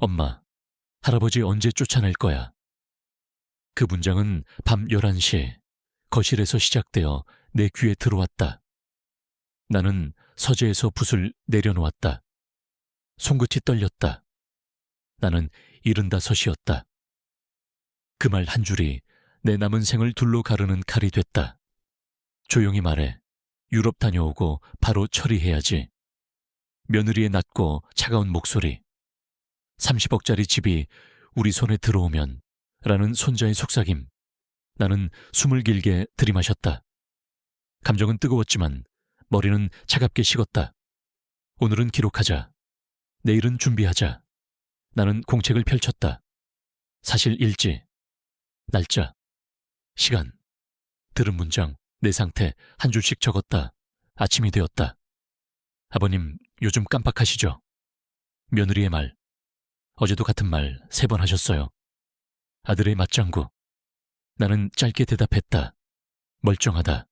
엄마, 할아버지 언제 쫓아낼 거야? 그 문장은 밤 11시에 거실에서 시작되어 내 귀에 들어왔다. 나는 서재에서 붓을 내려놓았다. 손끝이 떨렸다. 나는 일흔다섯이었다. 그 말 한 줄이 내 남은 생을 둘로 가르는 칼이 됐다. 조용히 말해. 유럽 다녀오고 바로 처리해야지. 며느리의 낮고 차가운 목소리. 30억짜리 집이 우리 손에 들어오면 라는 손자의 속삭임. 나는 숨을 길게 들이마셨다. 감정은 뜨거웠지만 머리는 차갑게 식었다. 오늘은 기록하자. 내일은 준비하자. 나는 공책을 펼쳤다. 사실 일지, 날짜, 시간, 들은 문장, 내 상태 한 줄씩 적었다. 아침이 되었다. 아버님, 요즘 깜빡하시죠? 며느리의 말. 어제도 같은 말 세 번 하셨어요. 아들의 맞장구. 나는 짧게 대답했다. 멀쩡하다.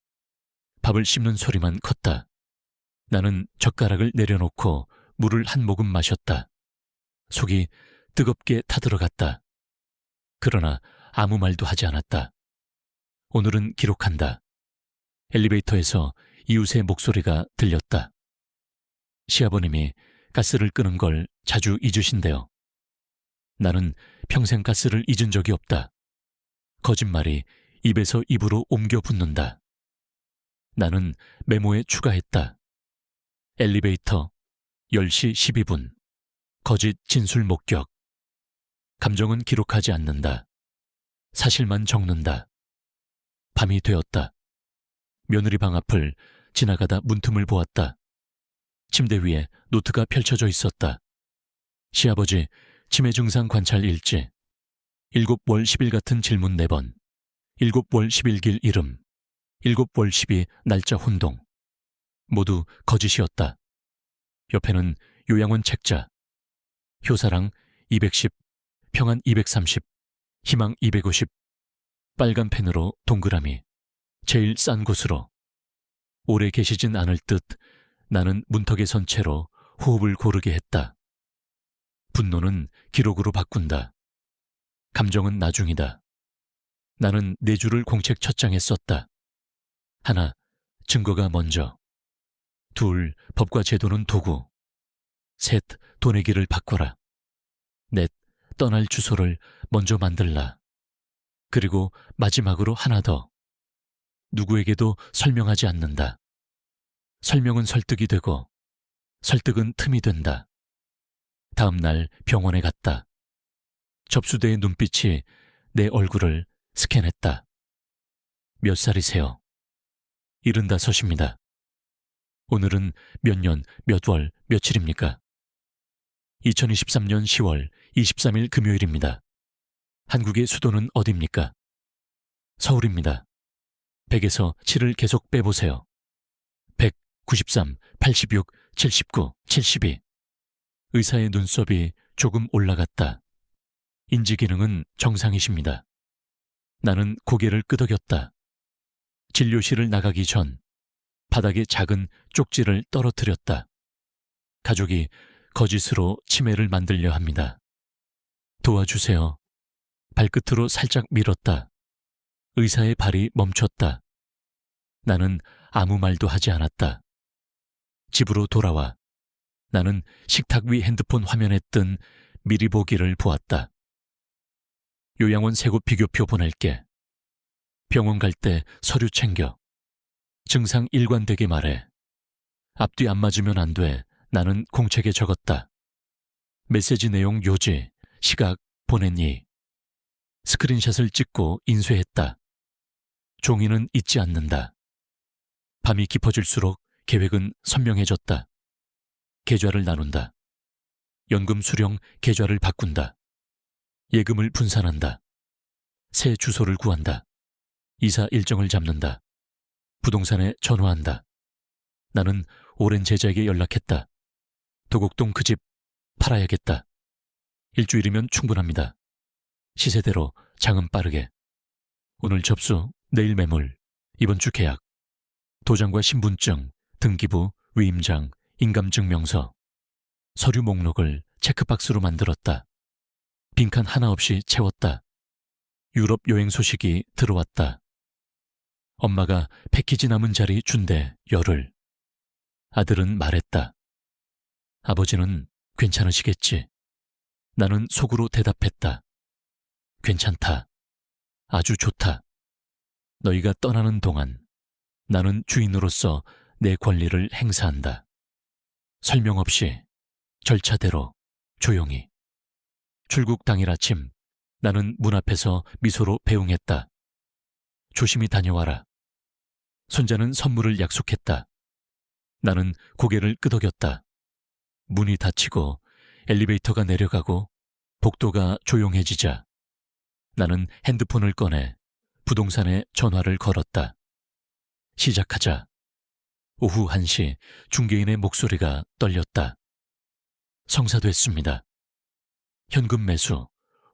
밥을 씹는 소리만 컸다. 나는 젓가락을 내려놓고 물을 한 모금 마셨다. 속이 뜨겁게 타들어갔다. 그러나 아무 말도 하지 않았다. 오늘은 기록한다. 엘리베이터에서 이웃의 목소리가 들렸다. 시아버님이 가스를 끄는 걸 자주 잊으신대요. 나는 평생 가스를 잊은 적이 없다. 거짓말이 입에서 입으로 옮겨 붙는다. 나는 메모에 추가했다. 엘리베이터 10시 12분. 거짓 진술 목격. 감정은 기록하지 않는다. 사실만 적는다. 밤이 되었다. 며느리 방 앞을 지나가다 문틈을 보았다. 침대 위에 노트가 펼쳐져 있었다. 시아버지, 치매 증상 관찰 일지. 7월 10일 같은 질문 4번. 7월 11길 이름. 7월 10일 날짜 혼동. 모두 거짓이었다. 옆에는 요양원 책자. 효사랑 210, 평안 230, 희망 250. 빨간 펜으로 동그라미. 제일 싼 곳으로. 오래 계시진 않을 듯 나는 문턱에 선 채로 호흡을 고르게 했다. 분노는 기록으로 바꾼다. 감정은 나중이다. 나는 네 줄을 공책 첫 장에 썼다. 하나, 증거가 먼저. 둘, 법과 제도는 도구. 셋, 돈의 길을 바꿔라. 넷, 떠날 주소를 먼저 만들라. 그리고 마지막으로 하나 더. 누구에게도 설명하지 않는다. 설명은 설득이 되고, 설득은 틈이 된다. 다음 날 병원에 갔다. 접수대의 눈빛이 내 얼굴을 스캔했다. 몇 살이세요? 일흔다섯입니다. 오늘은 몇 년, 몇 월, 며칠입니까? 2023년 10월 23일 금요일입니다. 한국의 수도는 어디입니까? 서울입니다. 100에서 7을 계속 빼보세요. 100, 93, 86, 79, 72. 의사의 눈썹이 조금 올라갔다. 인지 기능은 정상이십니다. 나는 고개를 끄덕였다. 진료실을 나가기 전 바닥에 작은 쪽지를 떨어뜨렸다. 가족이 거짓으로 치매를 만들려 합니다. 도와주세요. 발끝으로 살짝 밀었다. 의사의 발이 멈췄다. 나는 아무 말도 하지 않았다. 집으로 돌아와 나는 식탁 위 핸드폰 화면에 뜬 미리 보기를 보았다. 요양원 세고 비교표 보낼게. 병원 갈 때 서류 챙겨. 증상 일관되게 말해. 앞뒤 안 맞으면 안 돼. 나는 공책에 적었다. 메시지 내용 요지, 시각 보냈니? 스크린샷을 찍고 인쇄했다. 종이는 잊지 않는다. 밤이 깊어질수록 계획은 선명해졌다. 계좌를 나눈다. 연금 수령 계좌를 바꾼다. 예금을 분산한다. 새 주소를 구한다. 이사 일정을 잡는다. 부동산에 전화한다. 나는 오랜 제자에게 연락했다. 도곡동 그 집 팔아야겠다. 일주일이면 충분합니다. 시세대로 장은 빠르게. 오늘 접수, 내일 매물, 이번 주 계약. 도장과 신분증, 등기부, 위임장, 인감증명서. 서류 목록을 체크박스로 만들었다. 빈칸 하나 없이 채웠다. 유럽 여행 소식이 들어왔다. 엄마가 패키지 남은 자리 준대, 열을. 아들은 말했다. 아버지는 괜찮으시겠지. 나는 속으로 대답했다. 괜찮다. 아주 좋다. 너희가 떠나는 동안 나는 주인으로서 내 권리를 행사한다. 설명 없이 절차대로 조용히. 출국 당일 아침 나는 문 앞에서 미소로 배웅했다. 조심히 다녀와라. 손자는 선물을 약속했다. 나는 고개를 끄덕였다. 문이 닫히고 엘리베이터가 내려가고 복도가 조용해지자 나는 핸드폰을 꺼내 부동산에 전화를 걸었다. 시작하자 오후 1시 중개인의 목소리가 떨렸다. 성사됐습니다. 현금 매수,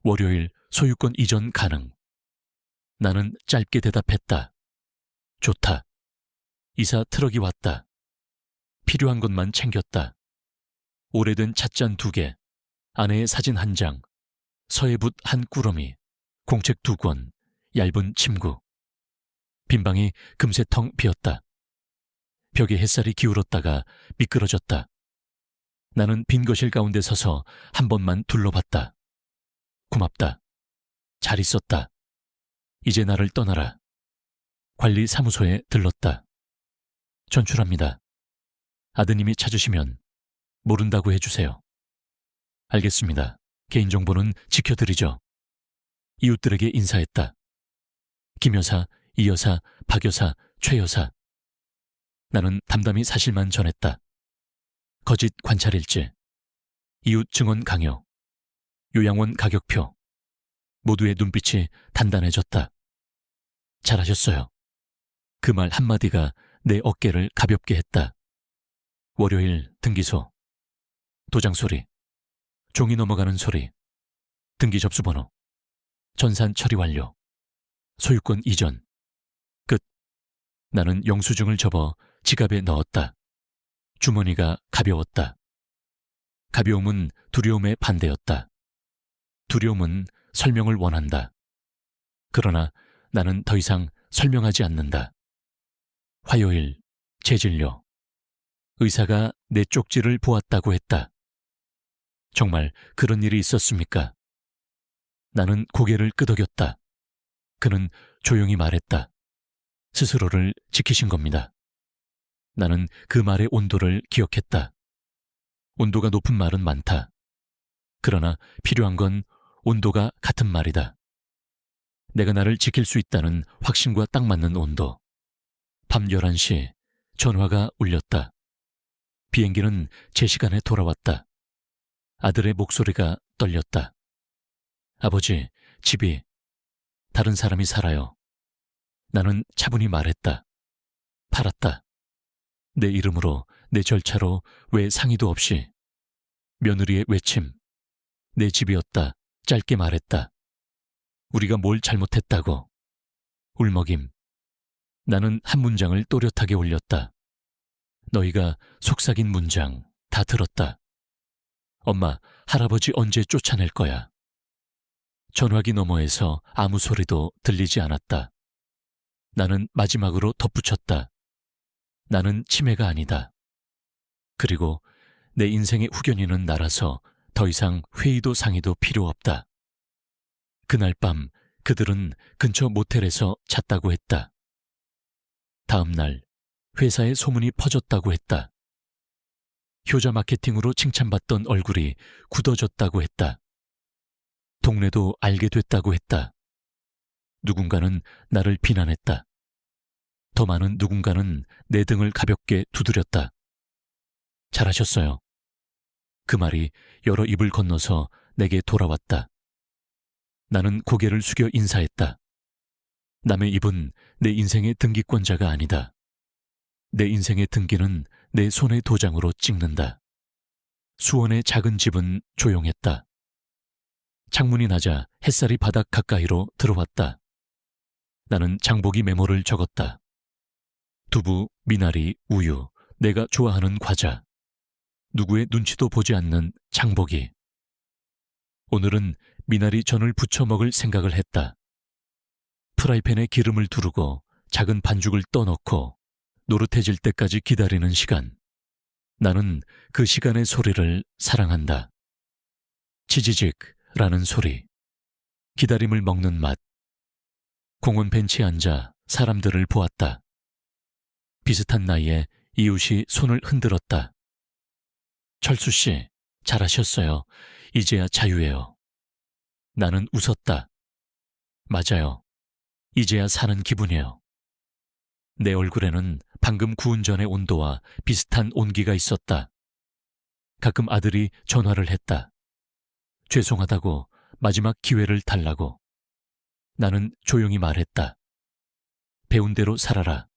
월요일 소유권 이전 가능. 나는 짧게 대답했다. 좋다. 이사 트럭이 왔다. 필요한 것만 챙겼다. 오래된 찻잔 두 개, 아내의 사진 한 장, 서예붓 한 꾸러미, 공책 두 권, 얇은 침구. 빈방이 금세 텅 비었다. 벽에 햇살이 기울었다가 미끄러졌다. 나는 빈 거실 가운데 서서 한 번만 둘러봤다. 고맙다. 잘 있었다. 이제 나를 떠나라. 관리 사무소에 들렀다. 전출합니다. 아드님이 찾으시면 모른다고 해주세요. 알겠습니다. 개인정보는 지켜드리죠. 이웃들에게 인사했다. 김 여사, 이 여사, 박 여사, 최 여사. 나는 담담히 사실만 전했다. 거짓 관찰일지, 이웃 증언 강요, 요양원 가격표. 모두의 눈빛이 단단해졌다. 잘하셨어요. 그 말 한마디가 내 어깨를 가볍게 했다. 월요일 등기소. 도장 소리. 종이 넘어가는 소리. 등기 접수 번호. 전산 처리 완료. 소유권 이전. 끝. 나는 영수증을 접어 지갑에 넣었다. 주머니가 가벼웠다. 가벼움은 두려움의 반대였다. 두려움은 설명을 원한다. 그러나 나는 더 이상 설명하지 않는다. 화요일, 재진료. 의사가 내 쪽지를 보았다고 했다. 정말 그런 일이 있었습니까? 나는 고개를 끄덕였다. 그는 조용히 말했다. 스스로를 지키신 겁니다. 나는 그 말의 온도를 기억했다. 온도가 높은 말은 많다. 그러나 필요한 건 온도가 같은 말이다. 내가 나를 지킬 수 있다는 확신과 딱 맞는 온도. 밤 11시 전화가 울렸다. 비행기는 제 시간에 돌아왔다. 아들의 목소리가 떨렸다. 아버지, 집이 다른 사람이 살아요. 나는 차분히 말했다. 팔았다. 내 이름으로, 내 절차로 왜 상의도 없이. 며느리의 외침. 내 집이었다. 짧게 말했다. 우리가 뭘 잘못했다고. 울먹임. 나는 한 문장을 또렷하게 올렸다. 너희가 속삭인 문장 다 들었다. 엄마, 할아버지 언제 쫓아낼 거야? 전화기 너머에서 아무 소리도 들리지 않았다. 나는 마지막으로 덧붙였다. 나는 치매가 아니다. 그리고 내 인생의 후견인은 나라서 더 이상 회의도 상의도 필요 없다. 그날 밤 그들은 근처 모텔에서 잤다고 했다. 다음 날 회사에 소문이 퍼졌다고 했다. 효자 마케팅으로 칭찬받던 얼굴이 굳어졌다고 했다. 동네도 알게 됐다고 했다. 누군가는 나를 비난했다. 더 많은 누군가는 내 등을 가볍게 두드렸다. 잘하셨어요. 그 말이 여러 입을 건너서 내게 돌아왔다. 나는 고개를 숙여 인사했다. 남의 입은 내 인생의 등기권자가 아니다. 내 인생의 등기는 내 손의 도장으로 찍는다. 수원의 작은 집은 조용했다. 창문이 낮아 햇살이 바닥 가까이로 들어왔다. 나는 장보기 메모를 적었다. 두부, 미나리, 우유, 내가 좋아하는 과자. 누구의 눈치도 보지 않는 장보기. 오늘은 미나리 전을 부쳐 먹을 생각을 했다. 프라이팬에 기름을 두르고 작은 반죽을 떠넣고 노릇해질 때까지 기다리는 시간. 나는 그 시간의 소리를 사랑한다. 치지직라는 소리. 기다림을 먹는 맛. 공원 벤치에 앉아 사람들을 보았다. 비슷한 나이에 이웃이 손을 흔들었다. 철수 씨, 잘하셨어요. 이제야 자유예요. 나는 웃었다. 맞아요. 이제야 사는 기분이에요. 내 얼굴에는 방금 구운 전의 온도와 비슷한 온기가 있었다. 가끔 아들이 전화를 했다. 죄송하다고 마지막 기회를 달라고. 나는 조용히 말했다. 배운 대로 살아라.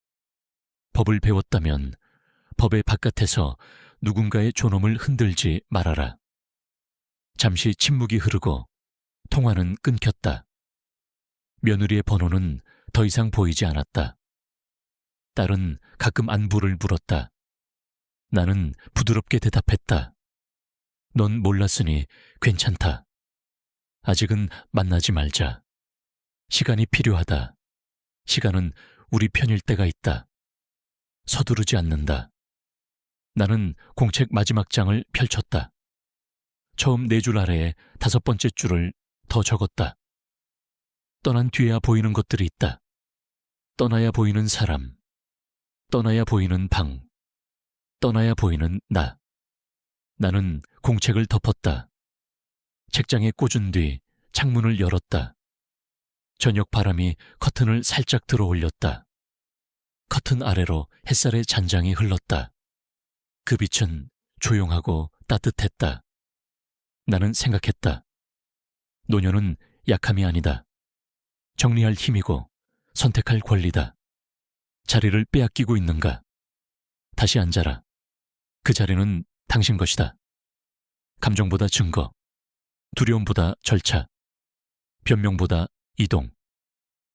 법을 배웠다면 법의 바깥에서 누군가의 존엄을 흔들지 말아라. 잠시 침묵이 흐르고 통화는 끊겼다. 며느리의 번호는 더 이상 보이지 않았다. 딸은 가끔 안부를 물었다. 나는 부드럽게 대답했다. 넌 몰랐으니 괜찮다. 아직은 만나지 말자. 시간이 필요하다. 시간은 우리 편일 때가 있다. 서두르지 않는다. 나는 공책 마지막 장을 펼쳤다. 처음 네 줄 아래에 다섯 번째 줄을 더 적었다. 떠난 뒤에야 보이는 것들이 있다. 떠나야 보이는 사람. 떠나야 보이는 방. 떠나야 보이는 나. 나는 공책을 덮었다. 책장에 꽂은 뒤 창문을 열었다. 저녁 바람이 커튼을 살짝 들어 올렸다. 커튼 아래로 햇살의 잔장이 흘렀다. 그 빛은 조용하고 따뜻했다. 나는 생각했다. 노년은 약함이 아니다. 정리할 힘이고 선택할 권리다. 자리를 빼앗기고 있는가? 다시 앉아라. 그 자리는 당신 것이다. 감정보다 증거, 두려움보다 절차, 변명보다 이동,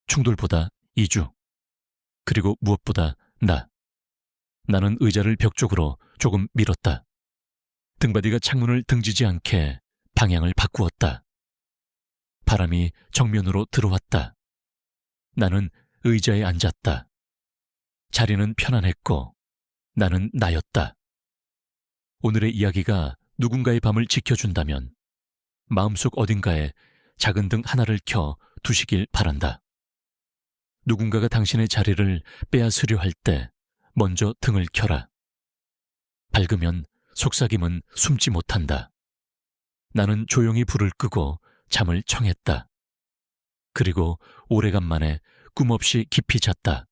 충돌보다 이주, 그리고 무엇보다 나. 나는 의자를 벽 쪽으로 조금 밀었다. 등바디가 창문을 등지지 않게 방향을 바꾸었다. 바람이 정면으로 들어왔다. 나는 의자에 앉았다. 자리는 편안했고 나는 나였다. 오늘의 이야기가 누군가의 밤을 지켜준다면 마음속 어딘가에 작은 등 하나를 켜 두시길 바란다. 누군가가 당신의 자리를 빼앗으려 할 때 먼저 등을 켜라. 밝으면 속삭임은 숨지 못한다. 나는 조용히 불을 끄고 잠을 청했다. 그리고 오래간만에 꿈없이 깊이 잤다.